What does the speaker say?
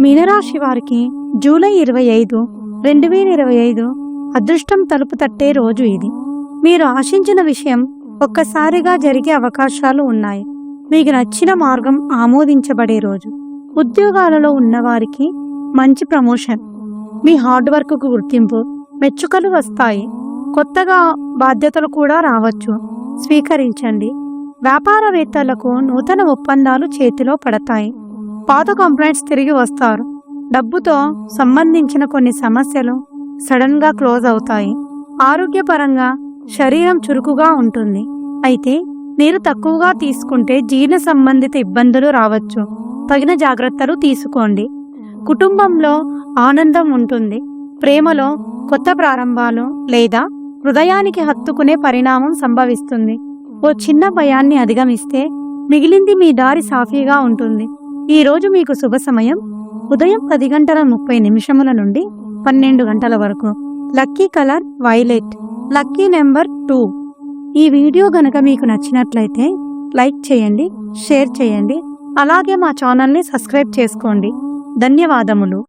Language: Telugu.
మీనరాశి వారికి జూలై ఇరవై ఐదు రెండు వేల ఇరవై ఐదు అదృష్టం తలుపు తట్టే రోజు ఇది. మీరు ఆశించిన విషయం ఒక్కసారిగా జరిగే అవకాశాలు ఉన్నాయి. మీకు నచ్చిన మార్గం ఆమోదించబడే రోజు. ఉద్యోగాలలో ఉన్నవారికి మంచి ప్రమోషన్. మీ హార్డ్ వర్క్కు గుర్తింపు మెచ్చుకలు వస్తాయి. కొత్తగా బాధ్యతలు కూడా రావచ్చు. స్వీకరించండి. వ్యాపారవేత్తలకు నూతన ఒప్పందాలు చేతిలో పడతాయి. పాత కంప్లైంట్స్ తిరిగి వస్తారు. డబ్బుతో సంబంధించిన కొన్ని సమస్యలు సడన్గా క్లోజ్ అవుతాయి. ఆరోగ్యపరంగా శరీరం చురుకుగా ఉంటుంది. అయితే నీరు తక్కువగా తీసుకుంటే జీర్ణ సంబంధిత ఇబ్బందులు రావచ్చు. తగిన జాగ్రత్తలు తీసుకోండి. కుటుంబంలో ఆనందం ఉంటుంది. ప్రేమలో కొత్త ప్రారంభాలు లేదా హృదయానికి హత్తుకునే పరిణామం సంభవిస్తుంది. ఓ చిన్న భయాన్ని అధిగమిస్తే మిగిలింది మీ దారి సాఫీగా ఉంటుంది. ఈ రోజు మీకు శుభ సమయం. ఉదయం పది గంటల ముప్పై నిమిషముల నుండి పన్నెండు గంటల వరకు. Lucky colour violet. Lucky number two. ఈ వీడియో గనక మీకు నచ్చినట్లయితే లైక్ చేయండి షేర్ చేయండి. అలాగే మా ఛానల్ని సబ్స్క్రైబ్ చేసుకోండి. ధన్యవాదములు.